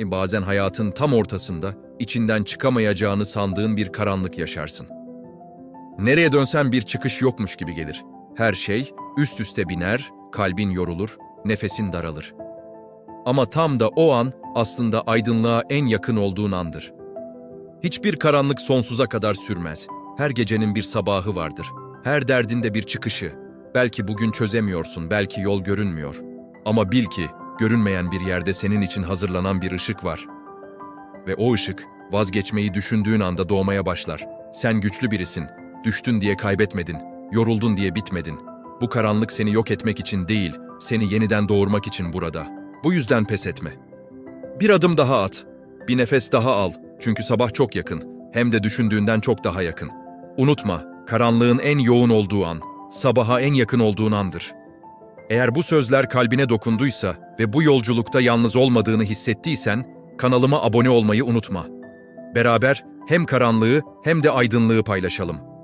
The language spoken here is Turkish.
E, bazen hayatın tam ortasında içinden çıkamayacağını sandığın bir karanlık yaşarsın. Nereye dönsen bir çıkış yokmuş gibi gelir. Her şey üst üste biner, kalbin yorulur, nefesin daralır. Ama tam da o an aslında aydınlığa en yakın olduğun andır. Hiçbir karanlık sonsuza kadar sürmez. Her gecenin bir sabahı vardır. Her derdinde bir çıkışı. Belki bugün çözemiyorsun, belki yol görünmüyor. Ama bil ki görünmeyen bir yerde senin için hazırlanan bir ışık var. Ve o ışık vazgeçmeyi düşündüğün anda doğmaya başlar. Sen güçlü birisin. Düştün diye kaybetmedin. Yoruldun diye bitmedin. Bu karanlık seni yok etmek için değil, seni yeniden doğurmak için burada. Bu yüzden pes etme. Bir adım daha at. Bir nefes daha al. Çünkü sabah çok yakın. Hem de düşündüğünden çok daha yakın. Unutma, karanlığın en yoğun olduğu an, sabaha en yakın olduğun andır. Eğer bu sözler kalbine dokunduysa ve bu yolculukta yalnız olmadığını hissettiysen, kanalıma abone olmayı unutma. Beraber hem karanlığı hem de aydınlığı paylaşalım.